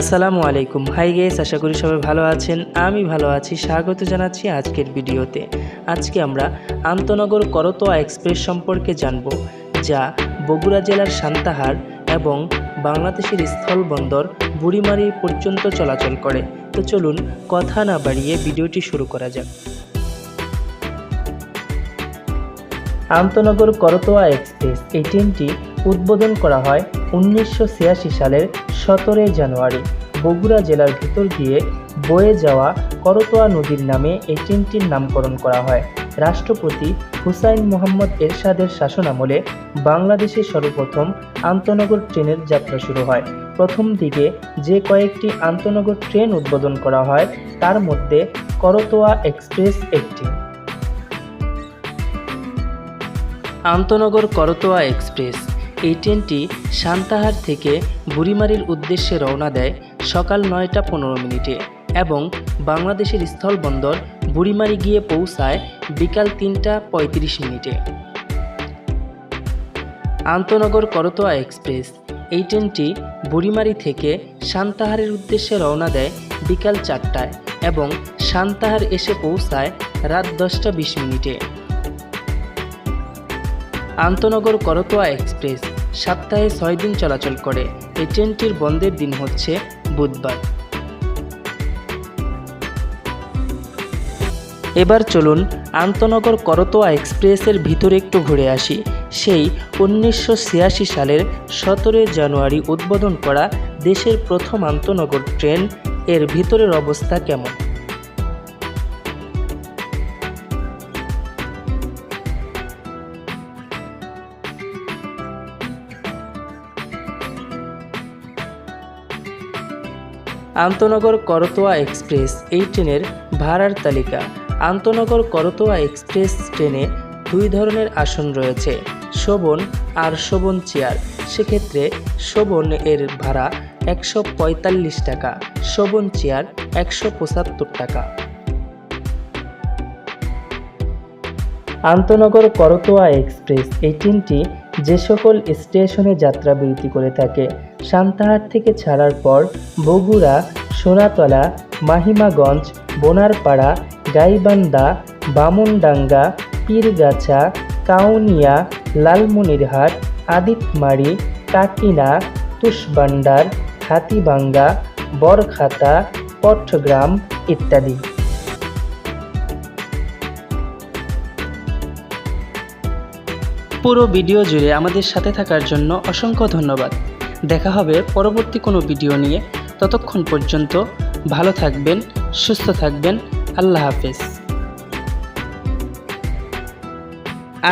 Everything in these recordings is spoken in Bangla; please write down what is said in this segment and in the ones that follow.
আসসালামু আলাইকুম। হাই গেস আশা করি সবাই ভালো আছেন। আমি ভালো আছি। স্বাগত জানাচ্ছি আজকের ভিডিওতে। আজকে আমরা আন্তনগর করতোয়া এক্সপ্রেস সম্পর্কে জানব, যা বগুড়া জেলার সান্তাহার এবং বাংলাদেশের স্থলবন্দর বুড়িমারি পর্যন্ত চলাচল করে। তো চলুন কথা না বাড়িয়ে ভিডিওটি শুরু করা যাক। আন্তনগর করতোয়া এক্সপ্রেস, এই ট্রেনটি উদ্বোধন করা হয় উনিশশো ছিয়াশি সালের সতেরোই জানুয়ারি। বগুড়া জেলার ভিতর দিয়ে বয়ে যাওয়া করতোয়া নদীর নামে এই ট্রেনটির নামকরণ করা হয়। রাষ্ট্রপতি হুসাইন মোহাম্মদ এরশাদের শাসনামলে বাংলাদেশে সর্বপ্রথম আন্তনগর ট্রেনের যাত্রা শুরু হয়। প্রথম দিকে যে কয়েকটি আন্তনগর ট্রেন উদ্বোধন করা হয়, তার মধ্যে করতোয়া এক্সপ্রেস একটি। আন্তনগর করতোয়া এক্সপ্রেস এই ট্রেনটি সান্তাহার থেকে বুড়িমারির উদ্দেশ্যে রওনা দেয় সকাল নয়টা পনেরো মিনিটে এবং বাংলাদেশের স্থলবন্দর বুড়িমারি গিয়ে পৌঁছায় বিকাল তিনটা পঁয়ত্রিশ মিনিটে। আন্তনগর করতোয়া এক্সপ্রেস এই ট্রেনটি বুড়িমারি থেকে সান্তাহারের উদ্দেশ্যে রওনা দেয় বিকাল চারটায় এবং সান্তাহার এসে পৌঁছায় রাত দশটা বিশ মিনিটে। আন্তনগর করতোয়া এক্সপ্রেস সপ্তাহে ছয় দিন চলাচল করে। এই ট্রেনটির বন্ধের দিন হচ্ছে বুধবার। এবার চলুন আন্তনগর করতোয়া এক্সপ্রেসের ভিতরে একটু ঘুরে আসি। সেই উনিশশো ছিয়াশি সালের সতেরোই জানুয়ারি উদ্বোধন করা দেশের প্রথম আন্তনগর ট্রেন এর ভিতরের অবস্থা কেমন? আন্তনগর করতোয়া এক্সপ্রেস এই ট্রেনের ভাড়ার তালিকা। আন্তনগর করতোয়া এক্সপ্রেস ট্রেনে দুই ধরনের আসন রয়েছে, শোভন আর শোভন চেয়ার। সেক্ষেত্রে শোভন এর ভাড়া একশো পঁয়তাল্লিশ টাকা, শোভন চেয়ার একশো পঁচাত্তর টাকা। আন্তনগর করতোয়া এক্সপ্রেস এই ট্রেনটি যে সকল স্টেশনে যাত্রা বিরতি করে থাকে, সান্তাহার থেকে ছাড়ার পর বগুড়া, সোনাতলা, মাহিমাগঞ্জ, বোনারপাড়া, গাইবান্ধা, বামুনডাঙ্গা, পীরগাছা, কাউনিয়া, লালমনিরহাট, আদিতমারি, কাকিনা, তুষবান্ডার, হাতিবাঙ্গা, বরখাতা পট্টগ্রাম ইত্যাদি। পুরো ভিডিও জুড়ে আমাদের সাথে থাকার জন্য অসংখ্য ধন্যবাদ। দেখা হবে পরবর্তী কোনো ভিডিও নিয়ে। ততক্ষণ পর্যন্ত ভালো থাকবেন, সুস্থ থাকবেন। আল্লাহ হাফেজ।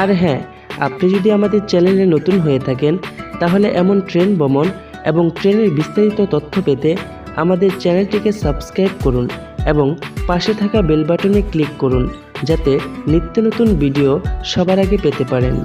আর হ্যাঁ আপনি যদি আমাদের চ্যানেলে নতুন হয়ে থাকেন, তাহলে এমন ট্রেন ভ্রমণ এবং ট্রেনের বিস্তারিত তথ্য পেতে আমাদের চ্যানেলটিকে সাবস্ক্রাইব করুন এবং পাশে থাকা বেল বাটনে ক্লিক করুন, যাতে নিত্য নতুন ভিডিও সবার আগে পেতে পারেন।